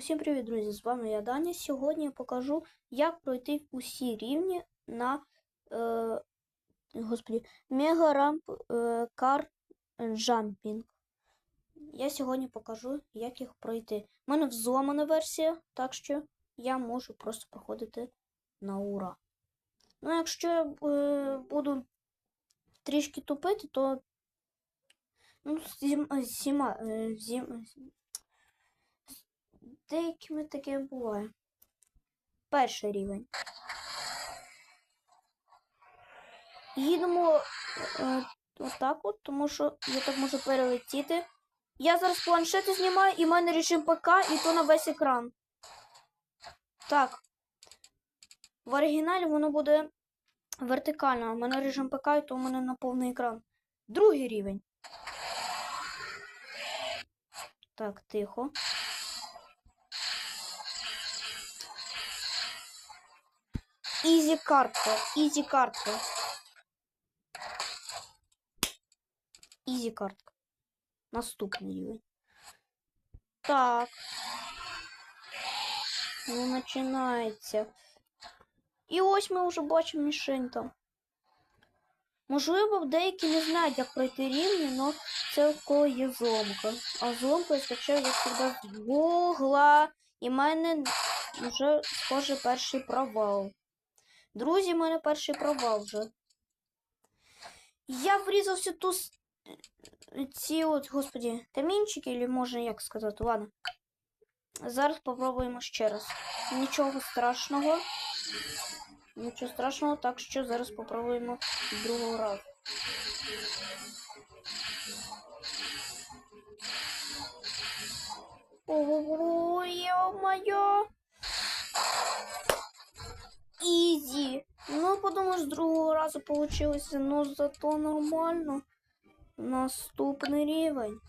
Усім привіт, друзі! З вами я Даня. Сьогодні я покажу, як пройти усі рівні на е, господі, Мегарамп е, Кар Джампінг. Я сьогодні покажу, як їх пройти. У мене взломана версія, так що я можу просто проходити на ура. Ну, якщо я е, буду трішки тупити, то ну, зім, е, зім, деякими таке буває. Перший рівень. Їдемо е, отак от, тому що я так можу перелетіти. Я зараз планшети знімаю, і в мене режим ПК, і то на весь екран. Так. В оригіналі воно буде вертикально, а в мене режим ПК, і то в мене на повний екран. Другий рівень. Так, тихо. Ізі картка, ізі картка. Ізі картка. Наступний рівень. Так. Ну, починається. І ось ми вже бачимо мішень там. Можливо, деякі не знають, як пройти рівні, але це в кого є зломка. А зломку я скачаю, як завжди, гугла. І в мене вже, схоже, перший провал. Друзі, в мене перший провал вже. Я врізався ту ці от, господі, камінчики, чи може як сказати, ладно. Зараз попробуємо ще раз. Нічого страшного. Нічого страшного, так що зараз попробуємо другого разу. Ого, ё-моё! З другого разу получилося, ну зато нормально. Наступний рівень.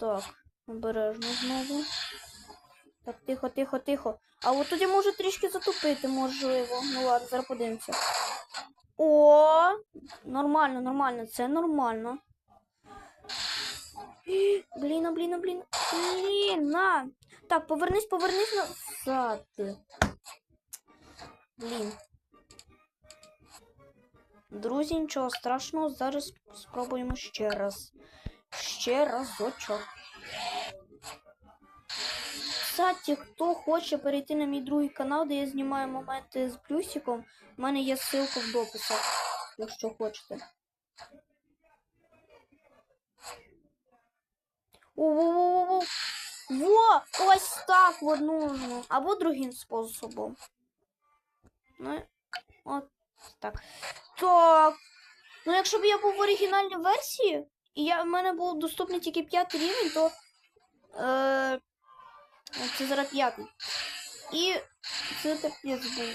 Так, обережно знову. Так, тихо, тихо, тихо. А от тоді можу трішки затупити, можливо. Ну ладно, зараз подивимося. О, нормально, нормально, це нормально. Блін, блін, блін. Блін, на. Так, повернись, повернись назад. Блін. Друзі, нічого страшного, зараз спробуємо ще раз. Ще разочок. Кстати, хто хоче перейти на мій другий канал, де я знімаю моменти з плюсиком, у мене є ссылка в дописах, якщо хочете. Во! Ось так от нужно. Або другим способом. Ну, от так. Так. Ну, якщо б я був в оригінальній версії, і я, в мене був доступний тільки п'ятий рівень, то. Е, це зараз п'ятий. І це капець був.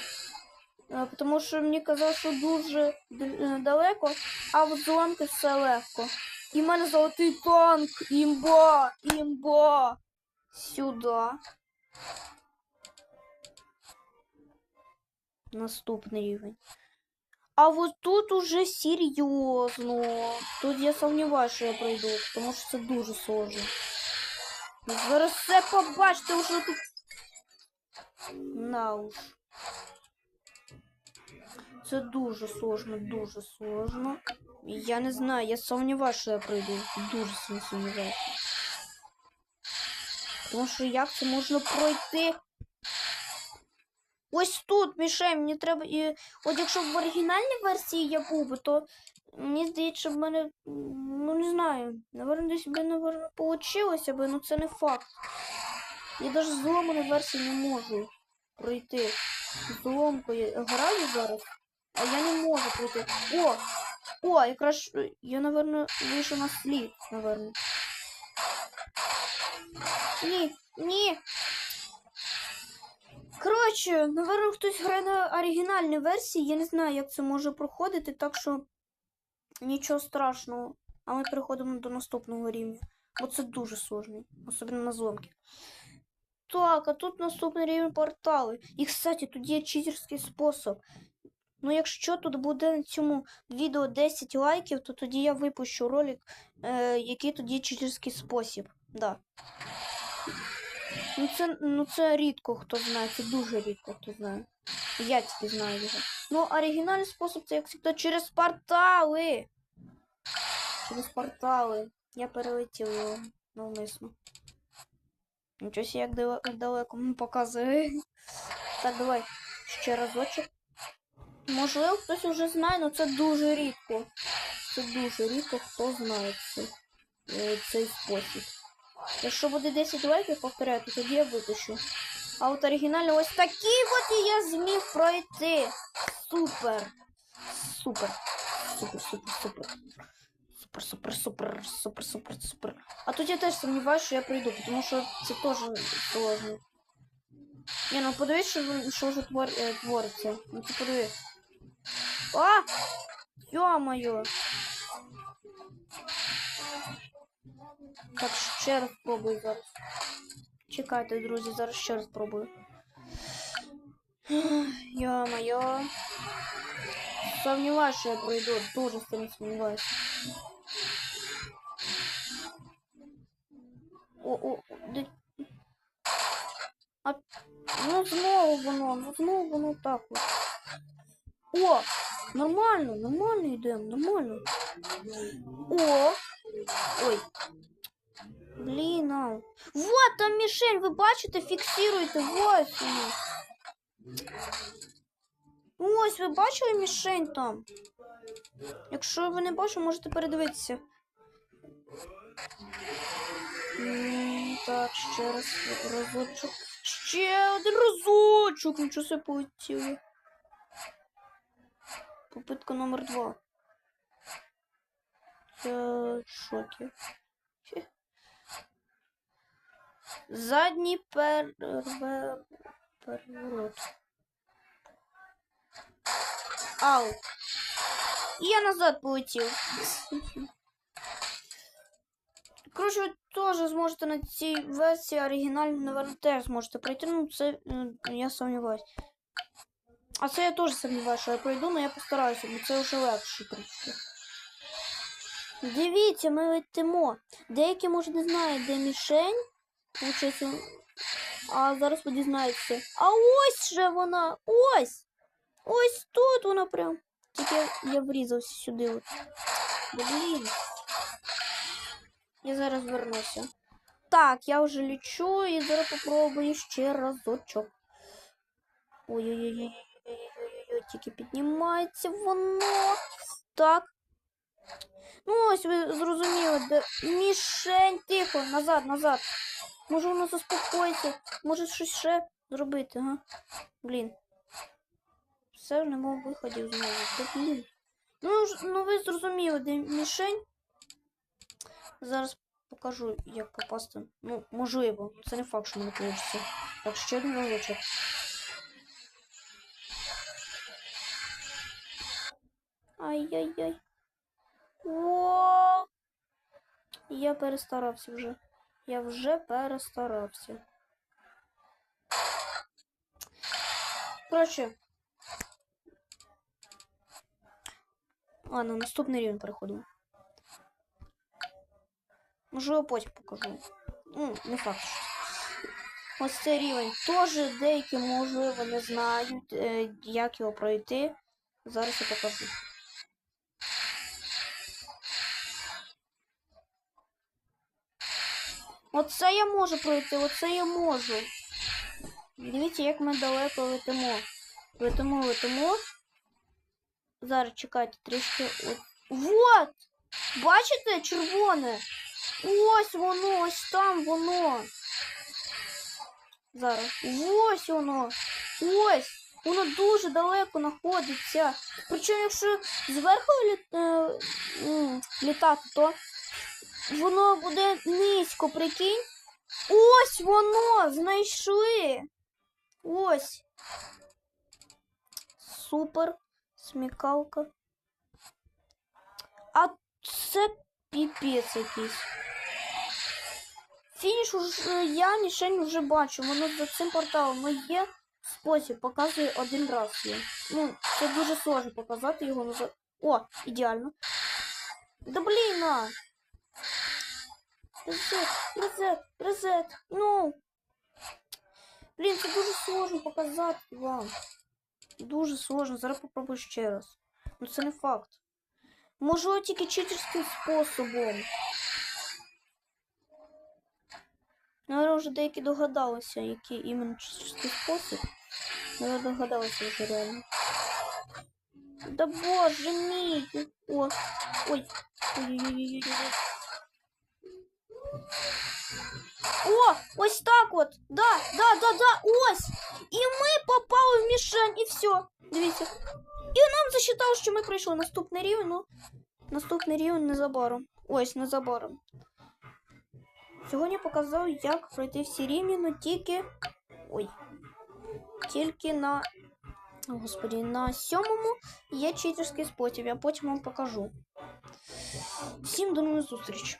Е, тому що мені казали, що дуже е, далеко, а от з все легко. І в мене золотий танк. Імба! Імба! Сюди. Наступний рівень. А вот тут уже серйозно. Тут я сумніваюся, що я пройду, тому що це дуже сложно. Ну, Зараз все побачите вже тут. На уж. Це дуже сложно, дуже сложно. Я не знаю, я сумніваюся, що я пройду. Дуже сумніваюся. Тому що як це можна пройти? Ось тут, Мішель, мені треба. І... От якщо в оригінальній версії я був то мені здається, в мене. Ну не знаю. Наверно, десь би, наверно, получилося би, ну це не факт. Я навіть з зломаної версії не можу пройти. З зломкою граю зараз, а я не можу пройти. О! О, якраз я, напевно, вийшов на слід, напевно. Ні, ні. Коротше, напевно, хтось грає на оригінальній версії. Я не знаю, як це може проходити, так що нічого страшного. А ми переходимо до наступного рівня. Бо це дуже сложний, особливо на зломки. Так, а тут наступний рівень портали. І, кстати, тут є читерський спосіб. Ну, якщо тут буде на цьому відео 10 лайків, то тоді я випущу ролик, е, який тоді читерський спосіб. Да. Ну це, ну це рідко хто знає, це дуже рідко хто знає. Я тільки знаю його. Ну, оригінальний спосіб це, як завжди, через портали. Через портали. Я перелетів його навмисно. Нічого себе, як далеко, далеко показує. Так, давай ще разочок. Можливо, хтось уже знає, але це дуже рідко. Це дуже рідко, хто знає цей, е, цей спосіб. Якщо буде 10 лайків, повторяю, то тоді я випущу. А от оригінально ось такий от і я зміг пройти. Супер. Супер. Супер, супер, супер. Супер, супер, супер, супер, супер, супер. А тут я теж сумніваюся, що я прийду, тому що це теж сложно. Ні, ну подивись, що, ви- що вже твор, е, твориться. Ну ти подивись. А! Ё-моё! Так, ще раз спробую зараз. Чекайте, друзі, зараз ще раз спробую. Ё-моё. Сомневаюсь, что я пройду. Дуже сильно сомневаюсь. О, о, де... А, ну знову воно, ну знову воно так от. О, нормально, нормально йдемо, нормально. О, ой. Блін, а. Вот там мішень, ви бачите, фіксируйте, ось воно. Ось, ви бачили мішень там? Якщо ви не бачили, можете передивитися. Так, ще раз разочок. Ще один разочок. Нічого себе полетіло. Попитка номер два. В шокі. Задній перевер... переворот. Ау. І я назад полетів. Коротше, ви теж зможете на цій версії оригінальній, наверное, зможете пройти. Ну, це е, я сумніваюсь. А це я теж сумніваюся, що я пройду, але я постараюся, бо це вже легше трішки. Дивіться, ми летимо. Деякі, може, не знають, де мішень. Получається, а зараз ви дізнаєтеся. А ось же вона! Ось! Ось тут вона прям. Тільки я, я врізався сюди. От. Да, блін. Я зараз вернуся. Так, я вже лічу і зараз попробую ще разочок. Ой-ой-ой, тільки піднімається воно. Так. Ну, ось ви зрозуміли, де мішень тихо, назад, назад. Може воно заспокоїться, може щось ще зробити, га? Блін. Все нема виходів знову. Та, блін. Ну, ж- ну ви зрозуміли, де мішень. Зараз покажу, як попасти. Ну, можливо. Це не факт, що мене вийде. Так, ще один разочок. Ай-яй-яй. О! Я перестарався вже. Я вже перестарався. Коротше. Ладно, наступний рівень переходимо. Можливо, потім покажу. Ну, не факт. Ось цей рівень. Теж деякі, можливо, не знають, е, як його пройти. Зараз я покажу. Оце я можу пройти, оце я можу. Дивіться, як ми далеко летимо. Летимо, летимо. Зараз чекайте трішки. Вот! Бачите, червоне? Ось воно, ось там воно. Зараз. Ось воно. Ось. Воно дуже далеко знаходиться. Причому, якщо зверху е, літати, то воно буде низько, прикинь. Ось воно! Знайшли. Ось. Супер. Смікалка. А це піпець якийсь. Фініш уже я мішень вже бачу. Воно за цим порталом є. спосіб показує один раз є. Ну, це дуже сложно показати його. О, ідеально. Да блін! Резет, резет, резет, ну. Блін, це дуже сложно показати вам. Дуже сложно. Зараз попробую ще раз. Ну це не факт. Можу тільки читерським способом. Наверное, вже деякі догадалися, який іменно читерський спосіб. Я догадалася вже реально. Да боже мій! О, ой. Ой-ой-ой-ой-ой. О, ось так от. Да, да, да, да, ось. І ми попали в мішень, і все. Дивіться. І нам засчитало, що ми пройшли наступний рівень, ну. Наступний рівень незабаром. Ось, незабаром. Сьогодні показав, як пройти всі рівні, ну тільки. Ой. Тільки на. О, Господі, на сьомому є читерський спосіб, я потім вам покажу. Всім до нових зустріч.